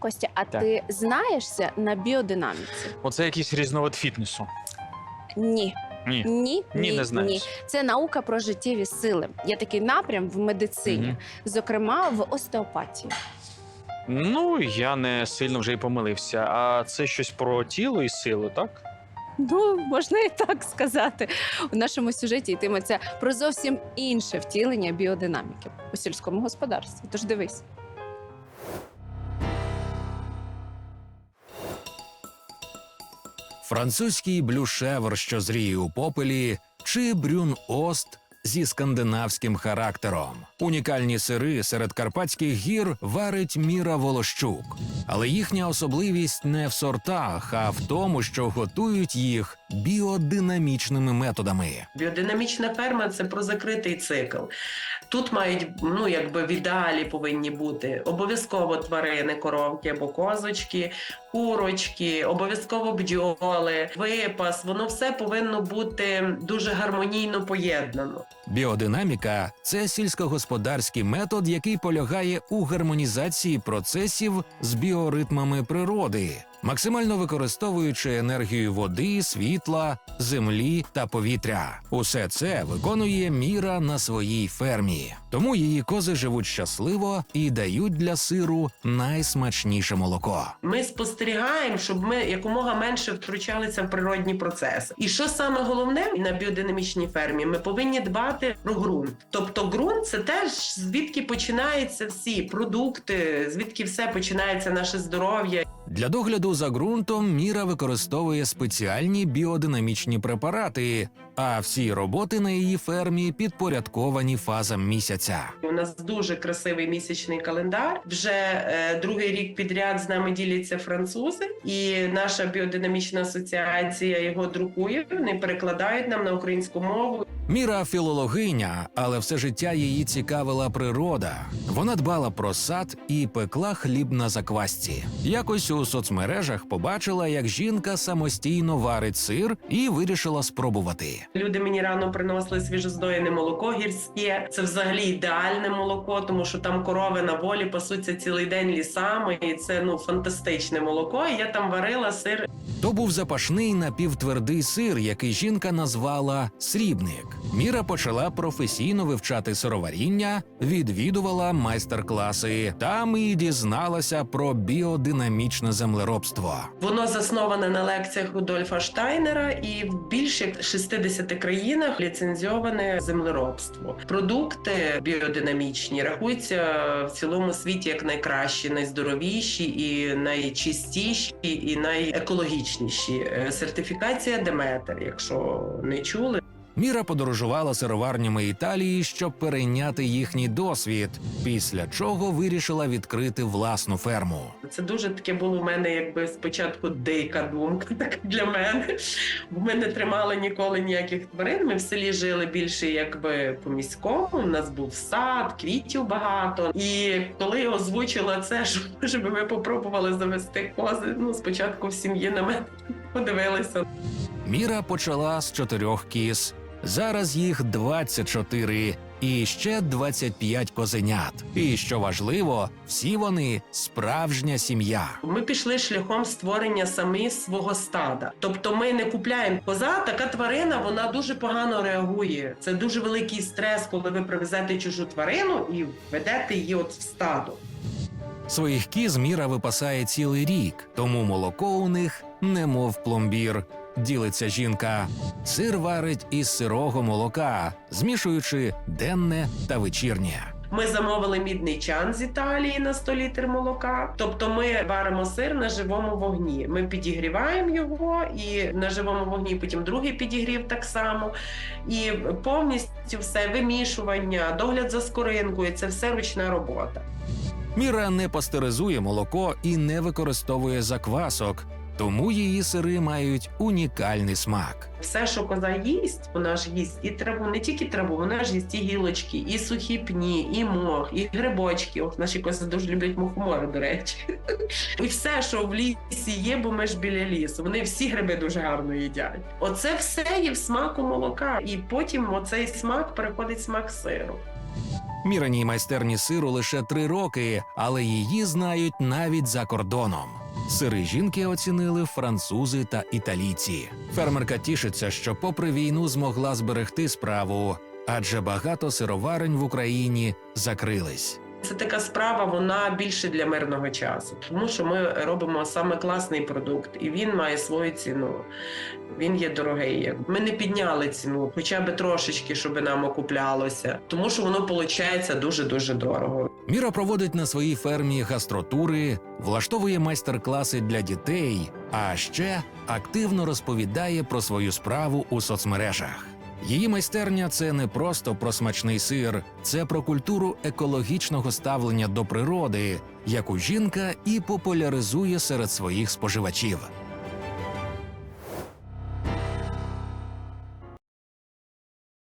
Костя, а Так. ти знаєшся на біодинаміці? Оце якийсь різновид фітнесу. Ні. Ні. Ні, Ні, не знаєш. ні. Це наука про життєві сили. Є такий напрям в медицині, Мгм. зокрема в остеопатії. Ну, я не сильно вже й помилився. А це щось про тіло і силу, так? Ну, можна і так сказати. У нашому сюжеті йтиметься про зовсім інше втілення біодинаміки у сільському господарстві. Тож дивись. Французький блюшевр, що зріє у попелі, чи брюн ост зі скандинавським характером. Унікальні сири серед карпатських гір варить Міра Волощук. Але їхня особливість не в сортах, а в тому, що готують їх біодинамічними методами. Біодинамічна ферма це про закритий цикл. Тут мають ну якби в ідеалі повинні бути обов'язково тварини, коровки або козочки, курочки, обов'язково бджоли, випас. Воно все повинно бути дуже гармонійно поєднано. Біодинаміка це сільськогосподарський метод, який полягає у гармонізації процесів з біоритмами природи, максимально використовуючи енергію води, світла, землі та повітря. Усе це виконує міра на своїй фермі. Тому її кози живуть щасливо і дають для сиру найсмачніше молоко. Ми спостерігаємо, щоб ми якомога менше втручалися в природні процеси. І що саме головне на біодинамічній фермі, ми повинні дбати про ґрунт. Тобто, ґрунт це теж звідки починаються всі продукти, звідки все починається наше здоров'я. Для догляду за ґрунтом Міра використовує спеціальні біодинамічні препарати, а всі роботи на її фермі підпорядковані фазам місяця. У нас дуже красивий місячний календар. Вже е, другий рік підряд з нами діляться французи, і наша біодинамічна асоціація його друкує. Вони перекладають нам на українську мову. Міра філологиня, але все життя її цікавила природа. Вона дбала про сад і пекла хліб на заквасці. Якось у соцмережах побачила, як жінка самостійно варить сир, і вирішила спробувати. Люди мені рано приносили свіжоздоєне молоко гірське. Це взагалі ідеальне молоко, тому що там корови на волі пасуться цілий день лісами, і це ну фантастичне молоко. І я там варила сир. То був запашний напівтвердий сир, який жінка назвала срібник. Міра почала професійно вивчати сироваріння, відвідувала майстер-класи. Там і дізналася про біодинамічне землеробство. Воно засноване на лекціях Рудольфа Штайнера, і в більш як 60 країнах ліцензіоване землеробство. Продукти біодинамічні рахуються в цілому світі як найкращі, найздоровіші і найчистіші, і найекологічніші. Е, Сертифікація Деметр, якщо не чули. Міра подорожувала сироварнями Італії, щоб перейняти їхній досвід, після чого вирішила відкрити власну ферму. Це дуже таке було в мене, якби спочатку дика думка, так для мене. Бо ми не тримали ніколи ніяких тварин. Ми в селі жили більше, якби по міському. У нас був сад, квітів багато. І коли я озвучила це, що щоб ми попробували завести кози. Ну спочатку в сім'ї на мене подивилися. Міра почала з чотирьох кіз. Зараз їх 24 і ще 25 козенят. І що важливо, всі вони справжня сім'я. Ми пішли шляхом створення самі свого стада. Тобто, ми не купляємо коза. Така тварина вона дуже погано реагує. Це дуже великий стрес, коли ви привезете чужу тварину і ведете її от в стадо. Своїх кіз Міра випасає цілий рік, тому молоко у них немов пломбір. Ділиться жінка. Сир варить із сирого молока, змішуючи денне та вечірнє. Ми замовили мідний чан з Італії на 100 літр молока. Тобто ми варимо сир на живому вогні. Ми підігріваємо його і на живому вогні потім другий підігрів так само. І повністю все вимішування, догляд за скоринкою це все ручна робота. Міра не пастеризує молоко і не використовує заквасок, тому її сири мають унікальний смак. Все, що коза їсть, вона ж їсть і траву, не тільки траву, вона ж їсть і гілочки, і сухі пні, і мох, і грибочки. Ох, наші кози дуже люблять мухомори, до речі. І все, що в лісі є, бо ми ж біля лісу. Вони всі гриби дуже гарно їдять. Оце все є в смаку молока, і потім оцей смак переходить в смак сиру. Міраній майстерні сиру лише три роки, але її знають навіть за кордоном. Сири жінки оцінили французи та італійці. Фермерка тішиться, що, попри війну, змогла зберегти справу, адже багато сироварень в Україні закрились. Це така справа, вона більше для мирного часу, тому що ми робимо саме класний продукт, і він має свою ціну. Він є дорогий. Ми не підняли ціну, хоча б трошечки, щоб нам окуплялося, тому що воно виходить дуже дуже дорого. Міра проводить на своїй фермі гастротури, влаштовує майстер-класи для дітей, а ще активно розповідає про свою справу у соцмережах. Її майстерня це не просто про смачний сир, це про культуру екологічного ставлення до природи, яку жінка і популяризує серед своїх споживачів.